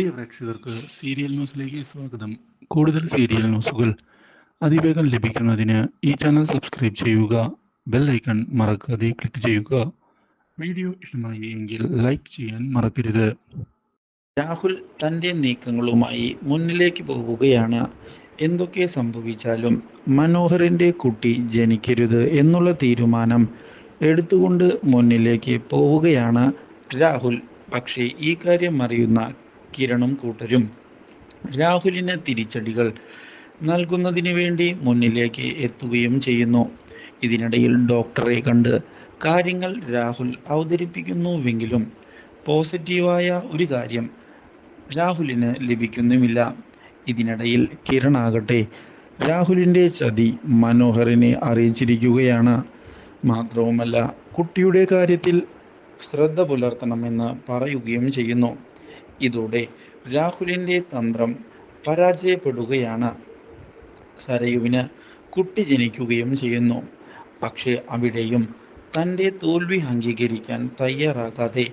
പ്രിയ പ്രേക്ഷകർക്ക് സീരിയൽ ന്യൂസിലേക്ക് സ്വാഗതം. കൂടുതൽ സീരിയൽ ന്യൂസുകൾ അതിവേഗം ലഭിക്കുന്നതിന് ഈ ചാനൽ സബ്സ്ക്രൈബ് ചെയ്യുക ബെൽ ഐക്കൺ മറക്കാതെ ക്ലിക്ക് ചെയ്യുക. വീഡിയോ ഇഷ്ടമായി എങ്കിൽ ലൈക്ക് ചെയ്യാൻ മറക്കരുത്. രാഹുൽ തന്റെ നീക്കങ്ങളുമായി മുന്നിലേക്ക് പോവുകയാണ്. എന്തൊക്കെ സംഭവിച്ചാലും മനോഹറിന്റെ കുട്ടി ജനിക്കരുത് എന്നുള്ള തീരുമാനം എടുത്തുകൊണ്ട് മുന്നിലേക്ക് പോവുകയാണ് രാഹുൽ. പക്ഷേ ഈ കാര്യം അറിയുന്ന കിരണും കൂട്ടരും രാഹുലിന് തിരിച്ചടികൾ നൽകുന്നതിന് വേണ്ടി മുന്നിലേക്ക് എത്തുകയും ചെയ്യുന്നു. ഇതിനിടയിൽ ഡോക്ടറെ കണ്ട് കാര്യങ്ങൾ രാഹുൽ അവതരിപ്പിക്കുന്നുവെങ്കിലും പോസിറ്റീവായ ഒരു കാര്യം രാഹുലിന് ലഭിക്കുന്നുമില്ല. ഇതിനിടയിൽ കിരണാകട്ടെ രാഹുലിന്റെ ചതി മനോഹറിനെ അറിയിച്ചിരിക്കുകയാണ്. മാത്രവുമല്ല കുട്ടിയുടെ കാര്യത്തിൽ ശ്രദ്ധ പുലർത്തണമെന്ന് പറയുകയും ചെയ്യുന്നു. ഇതോടെ രാഹുലിന്റെ തന്ത്രം പരാജയപ്പെടുകയാണ്. സരയുവിന് കുട്ടി ജനിക്കുകയും ചെയ്യുന്നു. പക്ഷേ അവിടെയും തന്റെ തോൽവി അംഗീകരിക്കാൻ തയ്യാറാകാതെ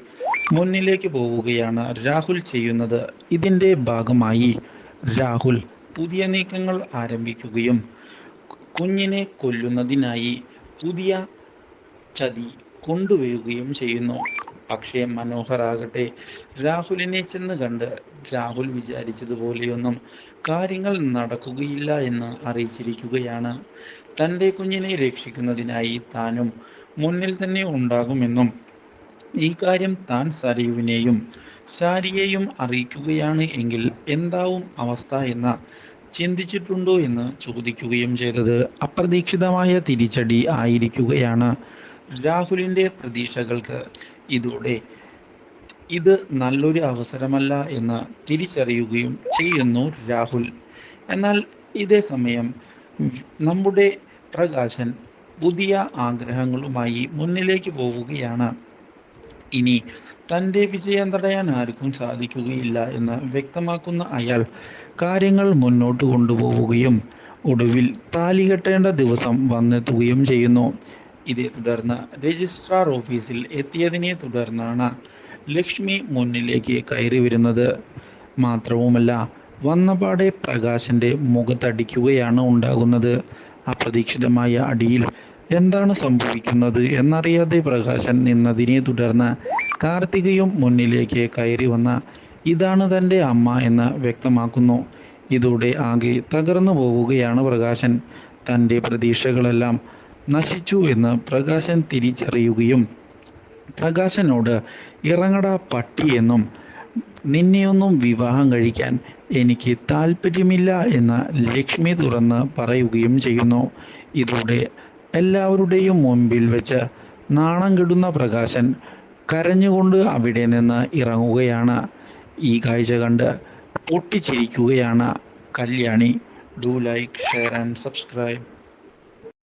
മുന്നിലേക്ക് പോവുകയാണ് രാഹുൽ ചെയ്യുന്നത്. ഇതിന്റെ ഭാഗമായി രാഹുൽ പുതിയ നീക്കങ്ങൾ ആരംഭിക്കുകയും കുഞ്ഞിനെ കൊല്ലുന്നതിനായി പുതിയ ചതി കൊണ്ടുവരികയും ചെയ്യുന്നു. പക്ഷേ മനോഹർ ആകട്ടെ രാഹുലിനെ ചെന്ന് കണ്ട് രാഹുൽ വിചാരിച്ചതുപോലെയൊന്നും കാര്യങ്ങൾ നടക്കുകയില്ല എന്ന് അറിയിച്ചിരിക്കുകയാണ്. തന്റെ കുഞ്ഞിനെ രക്ഷിക്കുന്നതിനായി താനും മുന്നിൽ തന്നെ ഉണ്ടാകുമെന്നും ഈ കാര്യം താൻ സരയുവിനെയും ശാരിയെയും അറിയിക്കുകയാണ് എങ്കിൽ എന്താവും അവസ്ഥ എന്ന ചിന്തിച്ചിട്ടുണ്ടോ എന്ന് ചോദിക്കുകയും ചെയ്തത് അപ്രതീക്ഷിതമായ തിരിച്ചടി ആയിരിക്കുകയാണ്. രാഹുലിന്റെ പ്രതീക്ഷകൾക്ക് ഇതോടെ ഇത് നല്ലൊരു അവസരമല്ല എന്ന് തിരിച്ചറിയുകയും ചെയ്യുന്നു രാഹുൽ. എന്നാൽ ഇതേ സമയം നമ്മുടെ പ്രകാശൻ പുതിയ ആഗ്രഹങ്ങളുമായി മുന്നിലേക്ക് പോവുകയാണ്. ഇനി തന്റെ വിജയം തടയാൻ ആർക്കും സാധിക്കുകയില്ല എന്ന് വ്യക്തമാക്കുന്ന അയാൾ കാര്യങ്ങൾ മുന്നോട്ട് കൊണ്ടുപോവുകയും ഒടുവിൽ താലി കെട്ടേണ്ട ദിവസം വന്നെത്തുകയും ചെയ്യുന്നു. ഇതേ തുടർന്ന് രജിസ്ട്രാർ ഓഫീസിൽ എത്തിയതിനെ തുടർന്നാണ് ലക്ഷ്മി മുന്നിലേക്ക് കയറി വരുന്നത്. മാത്രവുമല്ല വന്നപാടെ പ്രകാശന്റെ മുഖത്തടിക്കുകയാണ് ഉണ്ടാകുന്നത്. അപ്രതീക്ഷിതമായ അടിയിൽ എന്താണ് സംഭവിക്കുന്നത് എന്നറിയാതെ പ്രകാശൻ നിന്നതിനെ തുടർന്ന് കാർത്തികയും മുന്നിലേക്ക് കയറി വന്ന ഇതാണ് തന്റെ അമ്മ എന്ന് വ്യക്തമാക്കുന്നു. ഇതോടെ ആകെ തകർന്നു പോവുകയാണ് പ്രകാശൻ. തന്റെ പ്രതീക്ഷകളെല്ലാം നശിച്ചു എന്ന് പ്രകാശൻ തിരിച്ചറിയുകയും പ്രകാശനോട് ഇറങ്ങട പട്ടി എന്നും നിന്നെയൊന്നും വിവാഹം കഴിക്കാൻ എനിക്ക് താല്പര്യമില്ല എന്ന് ലക്ഷ്മി തുറന്ന് പറയുകയും ചെയ്യുന്നു. ഇതോടെ എല്ലാവരുടെയും മുൻപിൽ വെച്ച് നാണം കെടുന്ന പ്രകാശൻ കരഞ്ഞുകൊണ്ട് അവിടെ നിന്ന് ഇറങ്ങുകയാണ്. ഈ കാഴ്ച കണ്ട് പൊട്ടിച്ചിരിക്കുകയാണ് Kalyani. Do like share and subscribe.